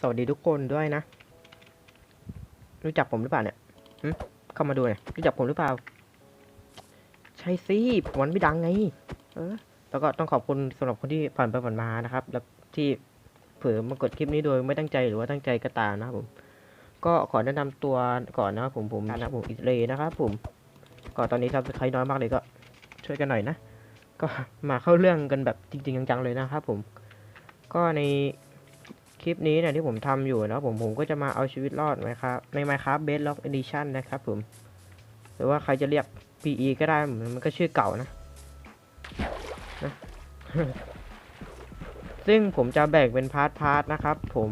สวัสดีทุกคนด้วยนะ รู้จักผมหรือเปล่าเนี่ยเข้ามาดูหน่อยรู้จักผมหรือเปล่า ใช่สิผมวันไม่ดังไง เออ แล้วก็ต้องขอบคุณสำหรับคนที่ผ่านไปผ่านมานะครับ แล้วที่เผื่อมากดคลิปนี้โดยไม่ตั้งใจหรือว่าตั้งใจก็ตามนะครับผม ก็ขอแนะนำตัวก่อนนะครับผมผมนะผมอิสเลนะครับผม ก็ตอนนี้ซับสไครต์น้อยมากเลยก็ ช่วยกันหน่อยนะ ก็มาเข้าเรื่องกันแบบจริง ๆ จังๆเลยนะครับผม ก็ใน ลิปนี้เนี่ยที่ผมทำอยู่นะผมผมก็จะมาเอาชีวิตรอดนะครับใน Minecraft Base Lock Edition นะครับผม หรือว่าใครจะเรียก PE ก็ได้มันก็ชื่อเก่านะนะซึ่งผมจะแบ่งเป็นพาร์ทพาร์ทนะครับ ผม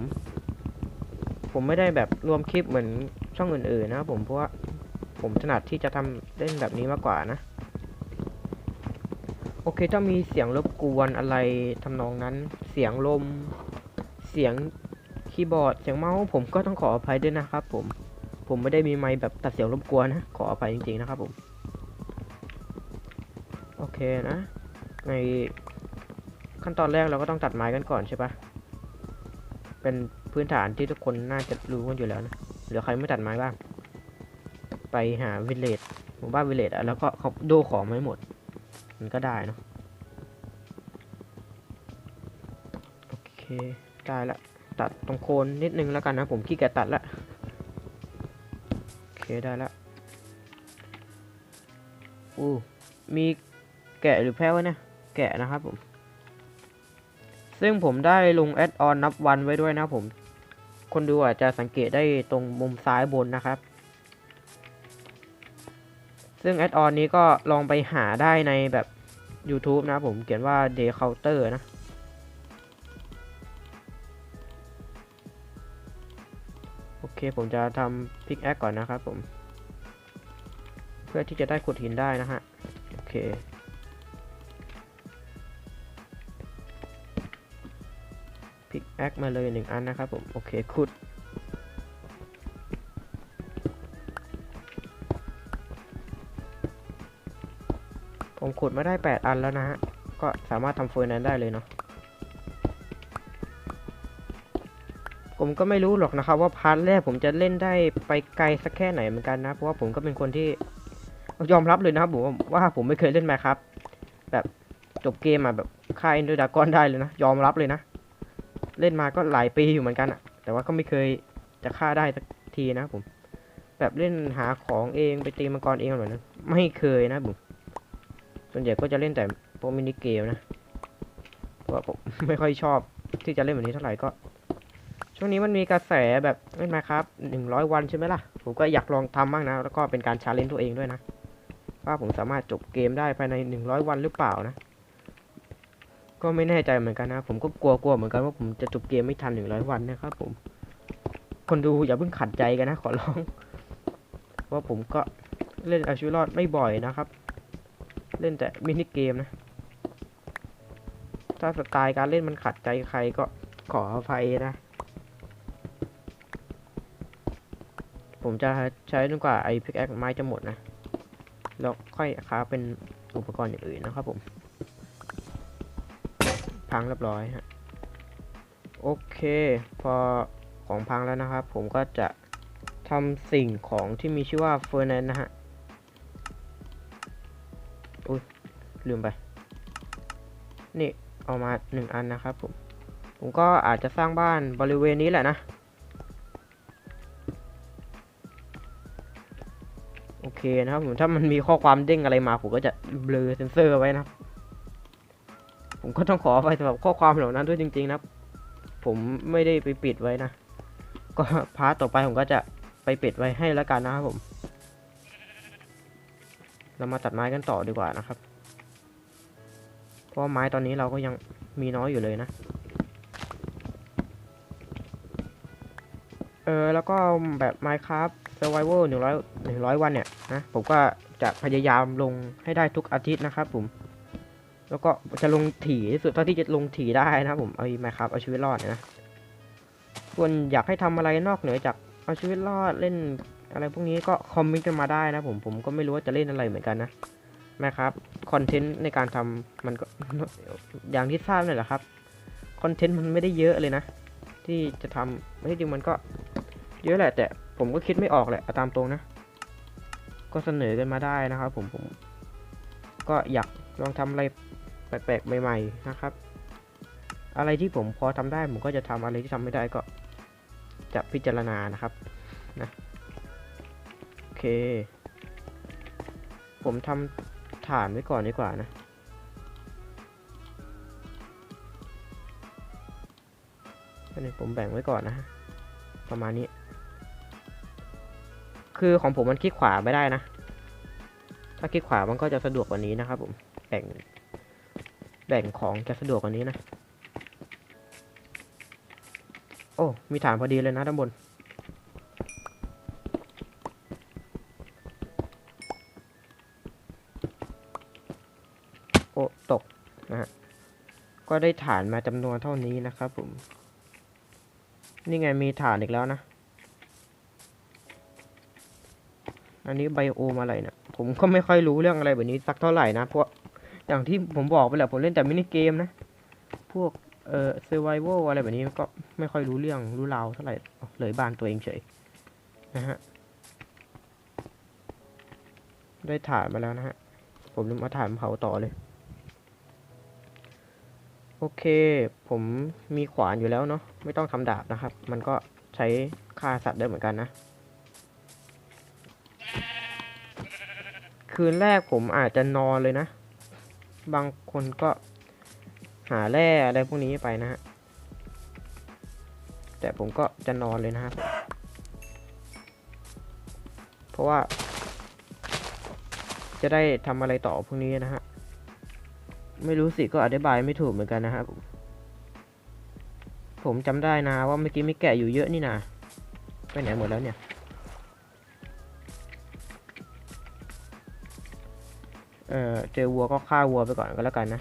ผมไม่ได้แบบรวมคลิปเหมือนช่องอื่นๆนะผมเพราะว่าผมถนัดที่จะทำเล่นแบบนี้มากกว่านะ โอเคถ้ามีเสียงรบกวนอะไรทำนองนั้นเสียงลม สียงคีย์บอร์ดเสียงเมาส์ผมก็ต้องขออภัยด้วยนะครับ ผม ผมไม่ได้มีไมค์แบบตัดเสียงรบกวนนะ ขออภัยจริงๆนะครับผม โอเคนะ ในขั้นตอนแรกเราก็ต้องตัดไม้กันก่อนใช่ปะเป็นพื้นฐานที่ทุกคนน่าจะรู้กันอยู่แล้วนะเหลือใครไม่ตัดไม้บ้าง ไปหาวิลเลจหมู่บ้านวิลเลจอะแล้วก็เขาโดของมาให้หมด มันก็ได้เนอะโอเค ได้ละตัดตรงโคนนิดนึงแล้วกันนะ ผมขี้เกียจตัดละโอเคได้ละอู้มีแกะหรือแพ้วะเนี่ยแกะนะครับผม ซึ่งผมได้ลงแอดออนนับวันไว้ด้วยนะผม คนดูอาจจะสังเกตได้ตรงมุมซ้ายบนนะครับ ซึ่งแอดออนนี้ก็ลองไปหาได้ในแบบ YouTube นะผมเขียนว่า Day Counter นะ เคผมจะทำพิกแอคก่อนนะครับผม เพื่อที่จะได้ขุดหินได้นะฮะ โอเค พิกแอคมาเลยหนึ่งอันนะครับผม โอเคขุดผมขุดมาได้ 8 อันแล้วนะฮะ ก็สามารถทำเฟอร์นั้นได้เลยเนาะ ผมก็ไม่รู้หรอกนะครับว่าพาร์ทแรกผมจะเล่นได้ไปไกลสักแค่ไหนเหมือนกันนะ เพราะว่าผมก็เป็นคนที่ยอมรับเลยนะครับผมว่าผมไม่เคยเล่นมาครับ แบบจบเกมอะแบบค่ายอินโดดากอนได้เลยนะ ยอมรับเลยนะ เล่นมาก็หลายปีอยู่เหมือนกันอะแต่ว่าก็ไม่เคยจะฆ่าได้สักทีนะผม แบบเล่นหาของเองไปตีมังกรเองแบบนั้นไม่เคยนะผมส่วนใหญ่ก็จะเล่นแต่พวกมินิเกมนะเพราะผมไม่ค่อยชอบที่จะเล่นแบบนี้เท่าไหร่ก็ ช่วงนี้มันมีกระแสแบบเล่นมครับหนึ่งร้อยวันใช่ไหมล่ะ ผมก็อยากลองทำบ้างนะ แล้วก็เป็นการชาเลนจ์ตัวเองด้วยนะว่าผมสามารถจบเกมได้ภายในหนึ่งร้อยวันหรือเปล่านะ ก็ไม่แน่ใจเหมือนกันนะ ผมก็กลัวๆเหมือนกันว่าผมจะจบเกมไม่ทันหนึ่งร้อยวันนะครับผม คนดูอย่าเพิ่งขัดใจกันนะขอร้องเพราผมก็เล่นอาชีวิตรอดไม่บ่อยนะครับ เล่นแต่มินิเกมนะ ถ้าสไตล์การเล่นมันขัดใจใครก็ขออภัยนะ ผมจะใช้จนกว่าไอ้พิกแอคไม้จะหมดนะแล้วค่อยค้าเป็นอุปกรณ์อย่างอื่นนะครับผม พังเรียบร้อยฮะโอเค พอของพังแล้วนะครับ ผมก็จะทำสิ่งของที่มีชื่อว่าเฟอร์นันนะฮะอุ้ยลืมไป นี่เอามาหนึ่งอันนะครับผม ผมก็อาจจะสร้างบ้านบริเวณนี้แหละนะ นะครับผมถ้ามันมีข้อความเด้งอะไรมาผมก็จะเบลอเซนเซอร์ไว้นะครับ ผมก็ต้องขออภัยสำหรับข้อความเหล่านั้นด้วยจริง ๆ นะครับ ผมไม่ได้ไปปิดไว้นะ ก็พาร์ทต่อไปผมก็จะไปปิดไว้ให้แล้วกันนะครับผม เรามาตัดไม้กันต่อดีกว่านะครับ เพราะไม้ตอนนี้เราก็ยังมีน้อยอยู่เลยนะเออแล้วก็แบบ Minecraft Survival 100 100 วันเนี่ยนะผมก็จะพยายามลงให้ได้ทุกอาทิตย์นะครับผม แล้วก็จะลงถี่ที่สุดเท่าที่จะลงถี่ได้นะผมเอา Minecraft เอาชีวิตรอดนะส่วนอยากให้ทำอะไรนอกเหนือจากเอาชีวิตรอดเล่นอะไรพวกนี้ก็คอมเมนต์กันมาได้นะผมผมก็ไม่รู้ว่าจะเล่นอะไรเหมือนกันนะนะครับคอนเทนต์ในการทำมันก็อย่างที่ทราบเลยแหละครับคอนเทนต์มันไม่ได้เยอะเลยนะทที่จะทำไม่จริงมันก็เยอะแหละแต่ ผมก็คิดไม่ออกแหละาตามตรงนะ ก็เสนอกันมาได้นะครับ ผมผม ก็อยากลองทำอะไรแปลกๆใหม่ๆนะครับ อะไรที่ผมพอทำได้ผมก็จะทำอะไรที่ทำไม่ได้ก็ จะพิจารณานะครับนะโอเค ผมทำฐานไว้ก่อนดีกว่านะอันนี้ผมแบ่งไว้ก่อนนะฮะประมาณนี้ คือของผมมันคลิกขวาไม่ได้นะ ถ้าคลิกขวามันก็จะสะดวกกว่านี้นะครับ ผมแบ่งแบ่งของจะสะดวกกว่านี้นะ โอ้ มีฐานพอดีเลยนะด้านบน โอ้ ตกนะฮะ ก็ได้ฐานมาจำนวนเท่านี้นะครับผม นี่ไงมีฐานอีกแล้วนะ อันนี้ไบโอมอะไรเนะี่ยผมก็ไม่ค่อยรู้เรื่องอะไรแบบนี้สักเท่าไหร่นะ เพราะอย่างที่ผมบอกไปแหละผมเล่นแต่มินิเกมนะ พวกเอ่อ survival อะไรแบบนี้ก็ไม่ค่อยรู้เรื่องรู้ราวเท่าไหร่เลยบ้านตัวเองเฉยนะฮะได้ถ่านมาแล้วนะฮะผมมาถ่านเผาต่อเลย โอเค ผมมีขวานอยู่แล้วเนาะไม่ต้องทำดาบนะครับ มันก็ใช้ฆ่าสัตว์ได้เหมือนกันนะ คืนแรกผมอาจจะนอนเลยนะ บางคนก็หาแร่อะไรพวกนี้ไปนะฮะ แต่ผมก็จะนอนเลยนะครับ เพราะว่า จะได้ทำอะไรต่อพวกนี้นะฮะ ไม่รู้สิก็อธิบายไม่ถูกเหมือนกันนะครับ ผมจำได้นะว่าเมื่อกี้ไมีแกะอยู่เยอะนี่นะไปไหนหมดแล้วเนี่ย เออเจอวัวก็ฆ่าวัวไปก่อนก็แล้วกันนะ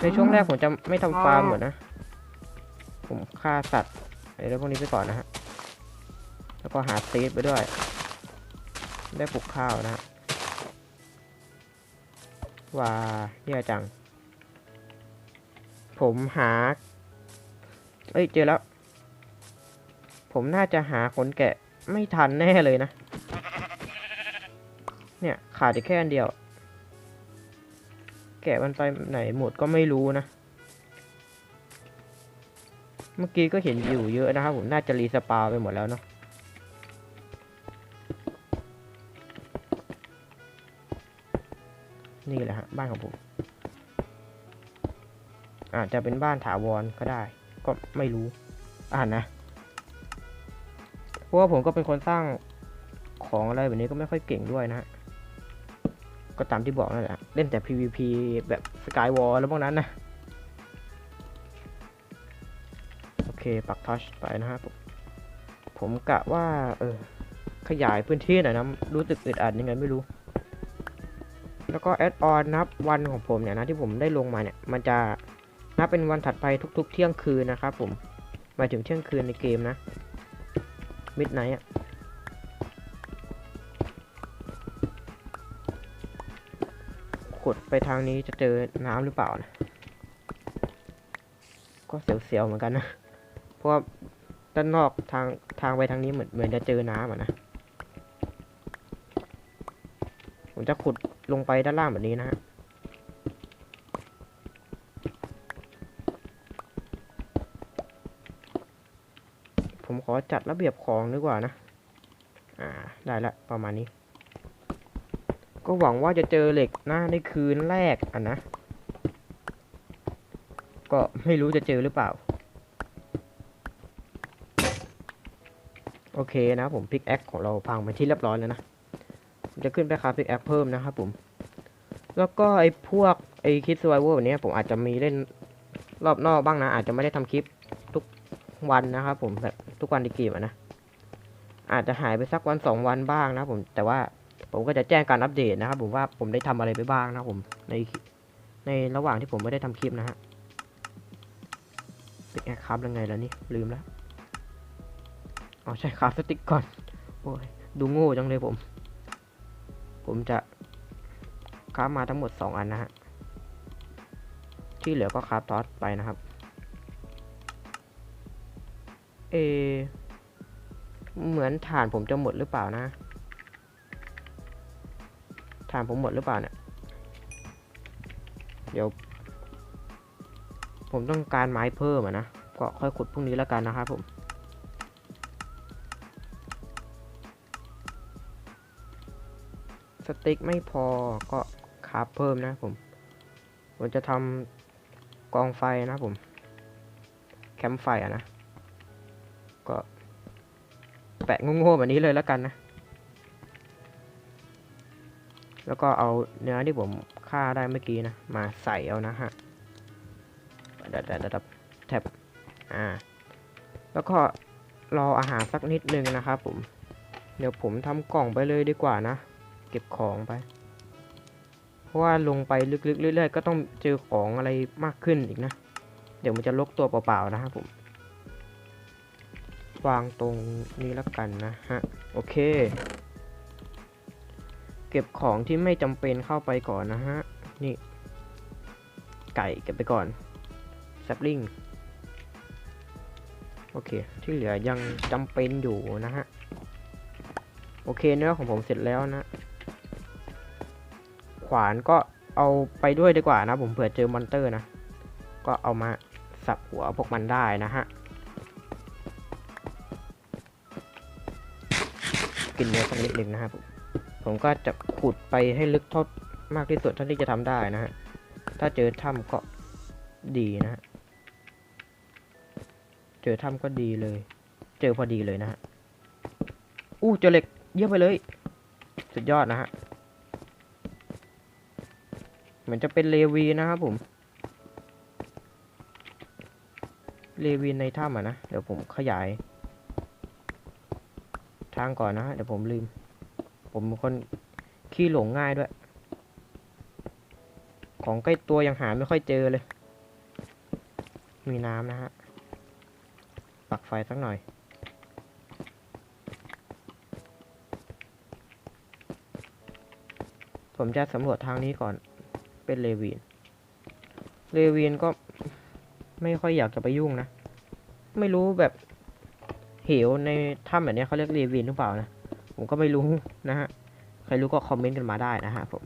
ในช่วงแรกผมจะไม่ทำฟาร์มหมดนะ ผมฆ่าสัตว์อะไรพวกนี้ไปก่อนนะฮะ แล้วก็หาซีดไปด้วย ได้ปลูกข้าวนะฮะว้าเยี่ยจัง ผมหา เอ้ยเจอแล้ว ผมน่าจะหาขนแกะไม่ทันแน่เลยนะ ขาดอีกแค่อันเดียว แกะมันไปไหนหมดก็ไม่รู้นะ เมื่อกี้ก็เห็นอยู่เยอะนะครับผมน่าจะรีสปาไปหมดแล้วเนาะนี่แหละฮะบ้านของผมอาจจะเป็นบ้านถาวรก็ได้ ก็ไม่รู้ อ่านนะเพราะว่าผมก็เป็นคนสร้างของอะไรแบบนี้ก็ไม่ค่อยเก่งด้วยนะฮะ ก็ตามที่บอกนั่นแหละ เล่นแต่ PVP แบบสกายวอลแล้วพวกนั้นนะ โอเค ปักทัชไปนะครับผมผมกะว่า เออ ขยายพื้นที่หน่อยนะ รู้สึกอึดอัดยังไงไม่รู้ แล้วก็แอดออนนับวันของผมเนี่ยนะ ที่ผมได้ลงมาเนี่ย มันจะนับเป็นวันถัดไปทุก ๆ เที่ยงคืนนะครับผม หมายถึงเที่ยงคืนในเกมนะมิดไนท์อะ ดไปทางนี้จะเจอน้ำหรือเปล่านะ ก็เสียวๆเหมือนกันนะ เพราะว่าด้านนอกทางทางไปทางนี้เหมือนเหมือนจะเจอน้ำอะนะ ผมจะขุดลงไปด้านล่างแบบนี้นะฮะผมขอจัดระเบียบของดีกว่านะ อ่า ได้ละประมาณนี้ ก็หวังว่าจะเจอเหล็กหน้าในคืนแรกอะนะ ก็ไม่รู้จะเจอหรือเปล่า โอเคนะผมพิกแอคของเราพังไปที่เรียบร้อยแล้วนะ จะขึ้นไปคาพิกแอคเพิ่มนะครับผม แล้วก็ไอ้พวกไอ้คลิปสไวเวอร์แบบนี้ผมอาจจะมีเล่นรอบนอกบ้างนะ อาจจะไม่ได้ทำคลิปทุกวันนะครับผมแบบทุกวันในเกมอะนะอาจจะหายไปสักวันสองวันบ้างนะผมแต่ว่า ผมก็จะแจ้งการอัปเดตนะครับผมว่าผมได้ทำอะไรไปบ้างนะผมในในระหว่างที่ผมไม่ได้ทำคลิปนะฮะพิกแอคครับยังไงแล้วนี่ลืมแล้วอ๋อใช่ครับสติ๊กก่อนโอ้ยดูโง่จังเลยผม ผมจะคามาทั้งหมด 2 อันนะฮะที่เหลือก็คราฟทอสไปนะครับ เอ เหมือนฐานผมจะหมดหรือเปล่านะ ฐานผมหมดหรือเปล่าเนี่ย เดี๋ยว ผมต้องการไม้เพิ่มอะนะ ก็ค่อยขุดพรุ่งนี้แล้วกันนะครับผม สติ๊กไม่พอก็คาเพิ่มนะผม ผมจะทำกองไฟนะผม แคมป์ไฟอะนะ ก็แปะโง่ๆแบบนี้เลยแล้วกันนะ แล้วก็เอาเนื้อที่ผมฆ่าได้เมื่อกี้นะ มาใส่เอานะฮะดับดับดับแท็บอ่า แล้วก็รออาหารสักนิดนึงนะครับผม เดี๋ยวผมทำกล่องไปเลยดีกว่านะ เก็บของไป เพราะว่าลงไปลึกๆเรื่อยๆก็ต้องเจอของอะไรมากขึ้นอีกนะ เดี๋ยวมันจะลกตัวเปล่าๆนะครับผม วางตรงนี้แล้วกันนะฮะ โอเค เก็บของที่ไม่จำเป็นเข้าไปก่อนนะฮะ นี่ ไก่เก็บไปก่อนแซปลิงโอเค ที่เหลือยังจำเป็นอยู่นะฮะ โอเคเนื้อของผมเสร็จแล้วนะ ขวานก็เอาไปด้วยดีกว่านะ ผมเผื่อเจอมอนเตอร์นะ ก็เอามาสับหัวพวกมันได้นะฮะ กินเนื้อสักนิดหนึ่งนะครับผม ผมก็จะขุดไปให้ลึกเท่ามากที่สุดเท่าที่จะทำได้นะฮะ ถ้าเจอถ้ำก็ดีนะฮะ เจอถ้ำก็ดีเลย เจอพอดีเลยนะฮะ อู้เจอเหล็กเยี่ยมไปเลย สุดยอดนะฮะ เหมือนจะเป็นเลวีนะครับผม เลวีในถ้ำอะนะ เดี๋ยวผมขยาย ทางก่อนนะฮะ เดี๋ยวผมลืม ผมเป็นคนขี้หลงง่ายด้วย ของใกล้ตัวยังหาไม่ค่อยเจอเลย มีน้ำนะฮะ ปักไฟสักหน่อย ผมจะสำรวจทางนี้ก่อน เป็นเลวีน เลวีนก็ไม่ค่อยอยากจะไปยุ่งนะ ไม่รู้แบบเหวในถ้ำแบบนี้เขาเรียกเลวีนหรือเปล่านะ ผมก็ไม่รู้นะฮะ ใครรู้ก็คอมเมนต์กันมาได้นะฮะผม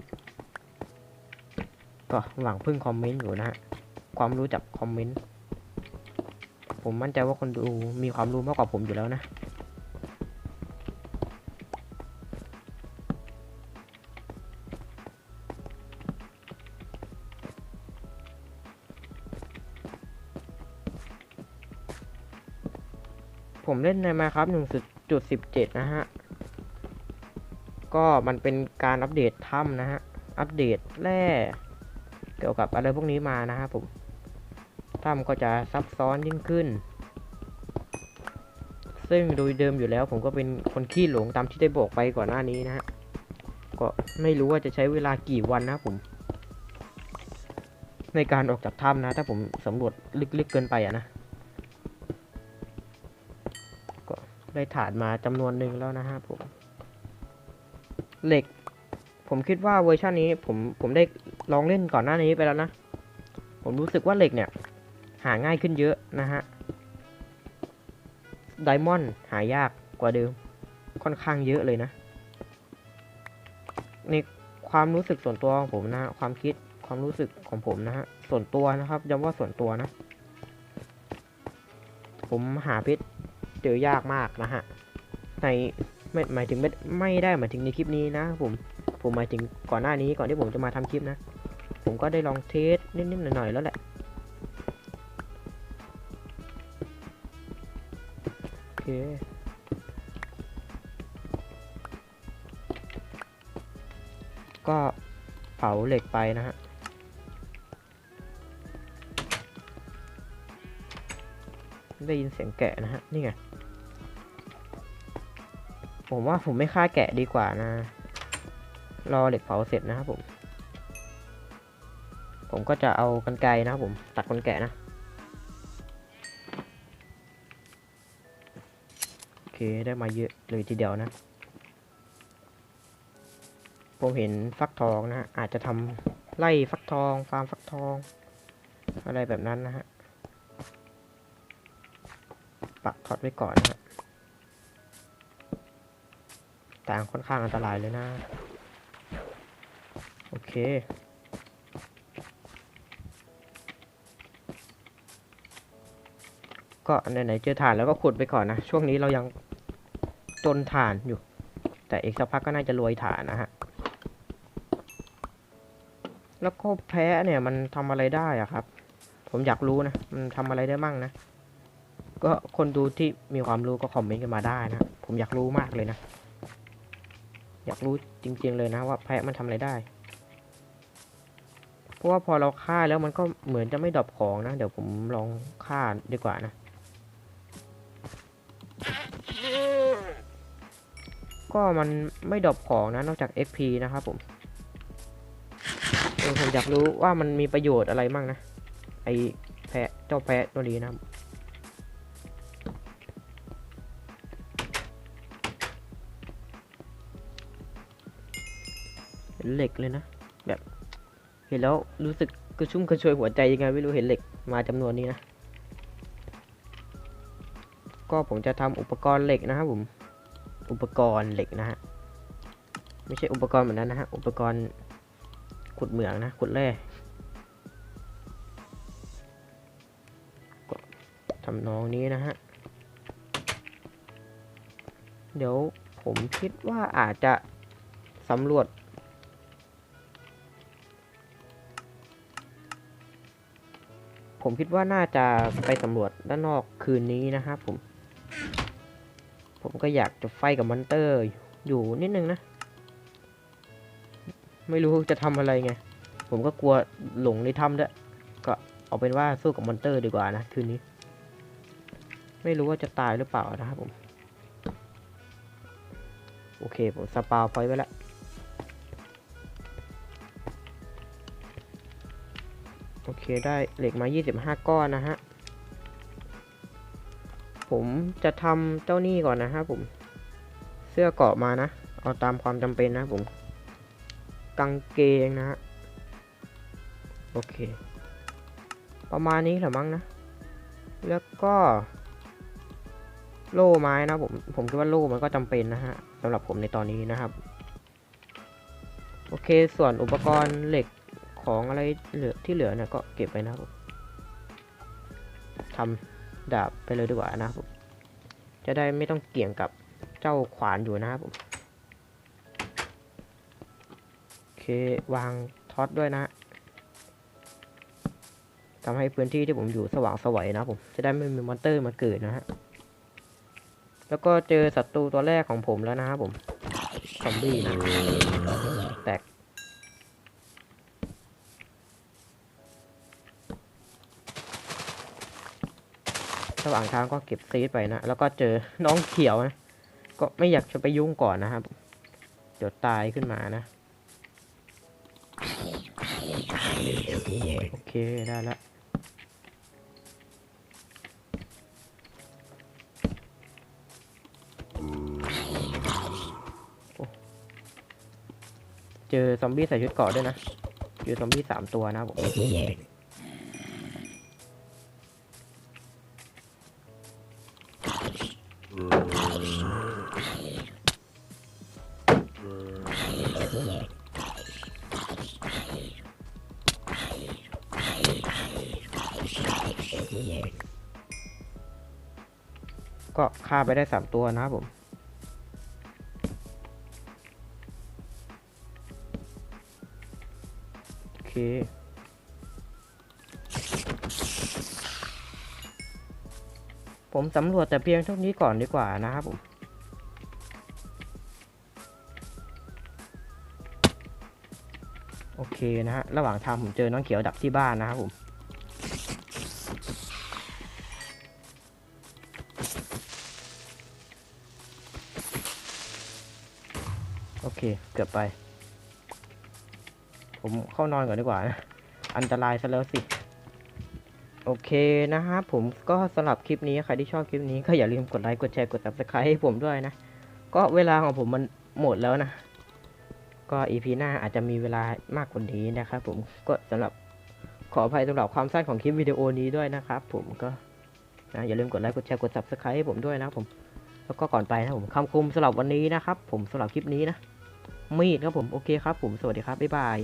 ก็หวังพึ่งคอมเมนต์อยู่นะฮะ ความรู้จากคอมเมนต์ ผมมั่นใจว่าคนดูมีความรู้มากกว่าผมอยู่แล้วนะผมเล่นในมาครับ1.17นะฮะ ก็มันเป็นการอัปเดตถ้ำนะฮะ อัปเดตแร่เกี่ยวกับอะไรพวกนี้มานะฮะผมถ้ำก็จะซับซ้อนยิ่งขึ้น ซึ่งโดยเดิมอยู่แล้วผมก็เป็นคนขี้หลงตามที่ได้บอกไปก่อนหน้านี้นะฮะ ก็ไม่รู้ว่าจะใช้เวลากี่วันนะผม ในการออกจากถ้ำนะ ถ้าผมสำรวจลึกๆเกินไปอะนะก็ได้ฐานมาจำนวนหนึ่งแล้วนะฮะผม เหล็ก ผมคิดว่าเวอร์ชันนี้ผมผมได้ลองเล่นก่อนหน้านี้ไปแล้วนะ ผมรู้สึกว่าเหล็กเนี่ย หาง่ายขึ้นเยอะนะฮะไดมอนด์หายากกว่าเดิม ค่อนข้างเยอะเลยนะในความรู้สึกส่วนตัวของผมนะฮะความคิดความรู้สึกของผมนะฮะส่วนตัวนะครับย้ำว่าส่วนตัวนะ ผมหาเพชรเจอยากมากนะฮะใน ไม่หมายถึงไม่ไม่ได้หมายถึงในคลิปนี้นะผมผมหมายถึงก่อนหน้านี้ก่อนที่ผมจะมาทำคลิปนะ ผมก็ได้ลองเทสนิดๆหน่อยๆแล้วแหละโอเคก็เผาเหล็กไปนะฮะได้ยินเสียงแกะนะฮะ นี่ไง ผมว่าผมไม่ฆ่าแกะดีกว่านะ รอเหล็กเผาเสร็จนะครับผม ผมก็จะเอากันไกรนะครับผม ตัดคนแกะนะ โอเคได้มาเยอะเลยทีเดียวนะ ผมเห็นฟักทองนะฮะอาจจะทำไล่ฟักทอง ฟาร์มฟักทอง อะไรแบบนั้นนะฮะ ปักทอตไว้ก่อนนะครั บทางค่อนข้างอันตรายเลยนะ โอเค ก็ไหนๆเจอถ่านแล้วก็ขุดไปก่อนนะ ช่วงนี้เรายังจนถ่านอยู่ แต่อีกสักพักก็น่าจะรวยถ่านนะฮะ แล้วก็แพ้เนี่ยมันทำอะไรได้อะครับ ผมอยากรู้นะ มันทำอะไรได้มั่งนะ ก็คนดูที่มีความรู้ก็คอมเมนต์กันมาได้นะ ผมอยากรู้มากเลยนะ อยากรู้จริงๆเลยนะว่าแพะมันทำอะไรได้ เพราะว่าพอเราฆ่าแล้วมันก็เหมือนจะไม่ดรอปของนะ เดี๋ยวผมลองฆ่าดีกว่านะ ก็มันไม่ดรอปของนะนอกจาก XP นะครับผมเออผมอยากรู้ว่ามันมีประโยชน์อะไรมั่งนะ ไอแพะเจ้าแพะตัวนี้นะครับ เห็นเหล็กเลยนะ แบบเห็นแล้วรู้สึกกระชุ่มกระชวยหัวใจยังไงไม่รู้เห็นเหล็กมาจำนวนนี้นะ ก็ผมจะทำอุปกรณ์เหล็กนะครับผม อุปกรณ์เหล็กนะฮะ ไม่ใช่อุปกรณ์เหมือนนั้นนะฮะ อุปกรณ์ขุดเหมืองนะ ขุดแร่ก็ทำนองนี้นะฮะ เดี๋ยวผมคิดว่าอาจจะสำรวจ ผมคิดว่าน่าจะไปสำรวจด้านนอกคืนนี้นะครับผม ผมก็อยากจะไฟกับมอนเตอร์อยู่นิดนึงนะ ไม่รู้จะทำอะไรไง ผมก็กลัวหลงในถ้ำด้วย ก็เอาเป็นว่าสู้กับมอนเตอร์ดีกว่านะ คืนนี้ ไม่รู้ว่าจะตายหรือเปล่านะครับผม โอเคผมสปาวพอยไว้แล้ว เคได้เหล็กมา 25 ก้อนนะฮะ ผมจะทำเจ้านี่ก่อนนะฮะผม เสื้อเกาะมานะ เอาตามความจำเป็นนะผม กางเกงนะฮะ โอเค ประมาณนี้แหละมั้งนะ แล้วก็โล่ไม้นะผม ผมคิดว่าโล่มันก็จำเป็นนะฮะสำหรับผมในตอนนี้นะครับ โอเค ส่วนอุปกรณ์เหล็ก ของอะไรเหลือที่เหลือเนี่ยก็เก็บไปนะครับผมทำดาบไปเลยดีกว่านะครับผมจะได้ไม่ต้องเกี่ยงกับเจ้าขวานอยู่นะครับผมโอเควางท็อตด้วยนะทำให้พื้นที่ที่ผมอยู่สว่างสวัยนะผมจะได้ไม่มีมอนเตอร์มาเกิดนะฮะแล้วก็เจอศัตรูตัวแรกของผมแล้วนะครับผมซอมบี้แตก ระหว่างทางก็เก็บซีดไปนะ แล้วก็เจอน้องเขียวนะ ก็ไม่อยากจะไปยุ่งก่อนนะครับ เดี๋ยวตายขึ้นมานะ โอเค ได้แล้วเจอซอมบี้ใส่ชุดเกาะด้วยนะ เจอซอมบี้สามตัวนะผม ไปได้สามตัวนะครับผม โอเค ผมสำรวจแต่เพียงเท่านี้ก่อนดีกว่านะครับผม โอเคนะฮะ ระหว่างทางผมเจอน้องเขียวดับที่บ้านนะครับผม เกือบไป ผมเข้านอนก่อนดีกว่านะ อันตรายซะแล้วสิ โอเคนะฮะผมก็สำหรับคลิปนี้ ใครที่ชอบคลิปนี้ก็อย่าลืมกดไลค์ กดแชร์ กด subscribe ให้ผมด้วยนะ ก็เวลาของผมมันหมดแล้วนะ ก็อีพีหน้าอาจจะมีเวลามากกว่านี้นะครับผม ก็สำหรับขออภัยสำหรับความสั้นของคลิปวิดีโอนี้ด้วยนะครับผมก็นะอย่าลืมกดไลค์กดแชร์กด subscribe ให้ผมด้วยนะผม แล้วก็ก่อนไปนะผมคำคุมสำหรับวันนี้นะครับ ผมสำหรับคลิปนี้นะ มีดครับผม โอเคครับผม สวัสดีครับ บ๊ายบาย